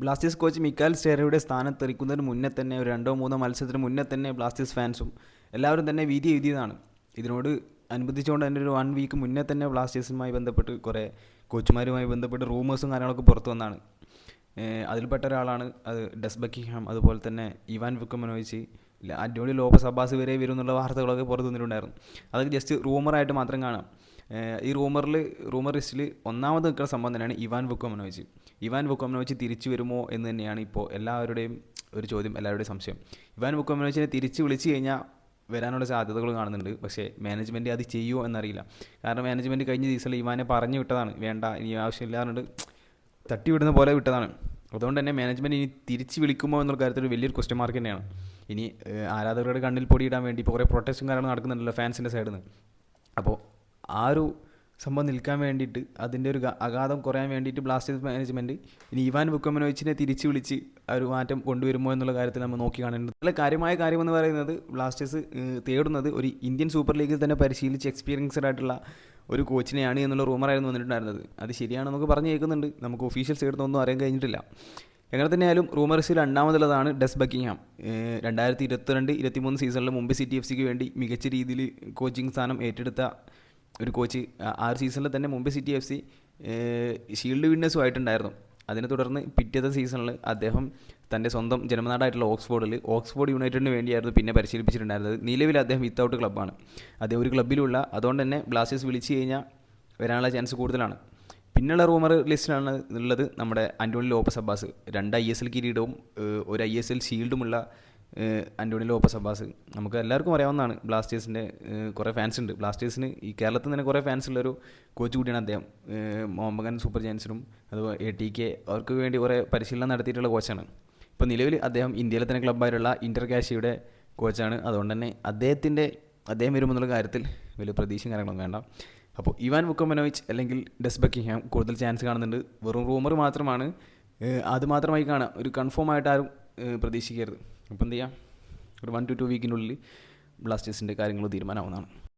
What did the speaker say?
Blasters coach മിക്കാൽ സ്റ്റേറയുടെ സ്ഥാനത്തെറിക്കുന്നതിന് മുന്നേ തന്നെ ഒരു രണ്ടോ മൂന്നോ മത്സരത്തിന് മുന്നേ തന്നെ ബ്ലാസ്റ്റേഴ്സ് ഫാൻസും എല്ലാവരും തന്നെ വീതി എഴുതിയതാണ്. ഇതിനോട് അനുബന്ധിച്ചുകൊണ്ട് തന്നെ ഒരു വൺ വീക്ക് മുന്നേ തന്നെ ബ്ലാസ്റ്റേഴ്സുമായി ബന്ധപ്പെട്ട് കുറേ കോച്ചുമാരുമായി ബന്ധപ്പെട്ട് റൂമേഴ്സും കാര്യങ്ങളൊക്കെ പുറത്തു വന്നാണ്. അതിൽപ്പെട്ട ഒരാളാണ് അത് ഡെസ് ബക്കിഹാം അതുപോലെ തന്നെ Ivan Vukomanovic Antonio Lopez Habas വരെ വരും എന്നുള്ള വാർത്തകളൊക്കെ പുറത്തു വന്നിട്ടുണ്ടായിരുന്നു. അതൊക്കെ ജസ്റ്റ് റൂമറായിട്ട് മാത്രം കാണാം. ഈ റൂമറിൽ റൂമർ ലിസ്റ്റിൽ ഒന്നാമത് നിൽക്കുന്ന സംഭവം തന്നെയാണ് ഇവാൻ വുക്കോമനോവിച്ച്. ഇവാൻ വുക്കോമനോവിച്ച് തിരിച്ചു വരുമോ എന്ന് തന്നെയാണ് ഇപ്പോൾ എല്ലാവരുടെയും ഒരു ചോദ്യം എല്ലാവരുടെയും സംശയം. ഇവാൻ വുക്കോമനോവിച്ചിനെ തിരിച്ച് വിളിച്ചു കഴിഞ്ഞാൽ വരാനുള്ള സാധ്യതകൾ കാണുന്നുണ്ട്. പക്ഷേ മാനേജ്മെന്റ് അത് ചെയ്യുമോ എന്നറിയില്ല. കാരണം മാനേജ്മെന്റ് കഴിഞ്ഞ ദിവസം ഇവാനെ പറഞ്ഞു വിട്ടതാണ്. വേണ്ട ഇനി ആവശ്യമില്ലാറുണ്ട് തട്ടിവിടുന്ന പോലെ വിട്ടതാണ്. അതുകൊണ്ട് തന്നെ മാനേജ്മെന്റ് ഇനി തിരിച്ച് വിളിക്കുമോ എന്നുള്ള കാര്യത്തിൽ വലിയൊരു ക്വസ്റ്റ്യൻ മാർക്ക് തന്നെയാണ്. ഇനി ആരാധകരുടെ കണ്ണിൽ പൊടിയിടാൻ വേണ്ടി ഇപ്പോൾ കുറേ പ്രൊട്ടസ്റ്റും കാര്യങ്ങളും നടക്കുന്നുണ്ടല്ലോ ഫാൻസിന്റെ സൈഡിൽ നിന്ന് അപ്പോൾ ആ ഒരു സംഭവം നിൽക്കാൻ വേണ്ടിയിട്ട് അതിന്റെ ഒരു അഗാധം കുറയാൻ വേണ്ടിയിട്ട് ബ്ലാസ്റ്റേഴ്സ് മാനേജ്മെന്റ് ഇനി ഇവാൻ ബുക്കമനോയിച്ചിനെ തിരിച്ച് വിളിച്ച് ഒരു മാറ്റം കൊണ്ടുവരുമോ എന്നുള്ള കാര്യത്തിൽ നമ്മൾ നോക്കി കാണേണ്ടത് നല്ല കാര്യമായ കാര്യമെന്ന് പറയുന്നത് ബ്ലാസ്റ്റേഴ്സ് തേടുന്നത് ഒരു ഇന്ത്യൻ സൂപ്പർ ലീഗിൽ തന്നെ പരിശീലിച്ച് എക്സ്പീരിയൻസ്ഡ് ആയിട്ടുള്ള ഒരു കോച്ചിനെയാണ് എന്നുള്ള റൂമറായിരുന്നു വന്നിട്ടുണ്ടായിരുന്നത്. അത് ശരിയാണ് നമുക്ക് പറഞ്ഞു കേൾക്കുന്നുണ്ട്. നമുക്ക് ഒഫീഷ്യൽ സൈഡിൽ നിന്നൊന്നും അറിയാൻ കഴിഞ്ഞിട്ടില്ല. എങ്ങനെ തന്നെയായാലും റൂമേഴ്സിൽ രണ്ടാമതുള്ളതാണ് ഡെസ് ബക്കിംഗ്ഹാം. രണ്ടായിരത്തി ഇരുപത്തിരണ്ട് ഇരുപത്തിമൂന്ന് സീസണിൽ മുംബൈ സിറ്റി എഫ് സിക്ക് വേണ്ടി മികച്ച രീതിയിൽ കോച്ചിങ് സ്ഥാനം ഏറ്റെടുത്ത ഒരു കോച്ച് ആ- ഒരു സീസണിൽ തന്നെ Mumbai City F C shield വിന്നേഴ്സും ആയിട്ടുണ്ടായിരുന്നു. അതിനെ തുടർന്ന് പിറ്റേത്തെ സീസണിൽ അദ്ദേഹം തന്റെ സ്വന്തം ജന്മനാടായിട്ടുള്ള ഓക്സ്ഫോർഡിൽ ഓക്സ്ഫോർഡ് യുണൈറ്റഡിന് വേണ്ടിയായിരുന്നു പിന്നെ പരിശീലിപ്പിച്ചിട്ടുണ്ടായിരുന്നത്. നിലവിൽ അദ്ദേഹം വിത്തൗട്ട് ക്ലബ്ബാണ്. അദ്ദേഹം ഒരു ക്ലബ്ബിലുള്ള അതുകൊണ്ട് തന്നെ ബ്ലാസ്റ്റേഴ്സ് വിളിച്ചു കഴിഞ്ഞാൽ വരാനുള്ള ചാൻസ് കൂടുതലാണ്. പിന്നെയുള്ള റൂമർ ലിസ്റ്റിലാണ് ഉള്ളത് നമ്മുടെ അന്റോണി ലോപ്പസ് അബ്ബാസ്. രണ്ട് ഐ എസ് എൽ കിരീടവും ഒരു ഐ എസ് എൽ ഷീൽഡുമുള്ള ആന്റോണി ലോപ്പസ് അബ്ബാസ് നമുക്ക് എല്ലാവർക്കും അറിയാവുന്നതാണ് ബ്ലാസ്റ്റേഴ്സിന്റെ കുറേ ഫാൻസ് ഉണ്ട്. ബ്ലാസ്റ്റേഴ്സിന് ഈ കേരളത്തിൽ തന്നെ കുറേ ഫാൻസ് ഉള്ളൊരു കോച്ച് കൂടിയാണ് അദ്ദേഹം. മോഹമ്മഗൻ സൂപ്പർ ജയൻസിനും അതുപോലെ എ ടി കെ അവർക്ക് വേണ്ടി കുറേ പരിശീലനം നടത്തിയിട്ടുള്ള കോച്ചാണ് ഇപ്പോൾ നിലവിൽ അദ്ദേഹം ഇന്ത്യയിലെ തന്നെ ക്ലബ്ബായിട്ടുള്ള ഇന്റർ കാശിയുടെ കോച്ചാണ് അതുകൊണ്ട് തന്നെ അദ്ദേഹത്തിന്റെ അദ്ദേഹം വരുമെന്നുള്ള കാര്യത്തിൽ വലിയ പ്രതീക്ഷയും കാര്യങ്ങളൊന്നും വേണ്ട. അപ്പോൾ ഇവാൻ മുക്കമനോവിച്ച് അല്ലെങ്കിൽ ഡെസ് ബക്കിംഗ്ഹാം കൂടുതൽ ചാൻസ് കാണുന്നുണ്ട്. വെറും റൂമർ മാത്രമാണ്. അത് മാത്രമായി കാണാം. ഒരു കൺഫേം ആയിട്ട് ആരും പ്രതീക്ഷിക്കരുത്. അപ്പോൾ എന്ത് ചെയ്യാം? ഒരു വൺ ടു ടു വീക്കിനുള്ളിൽ ബ്ലാസ്റ്റേഴ്സിന്റെ കാര്യങ്ങൾ തീരുമാനമാവുന്നതാണ്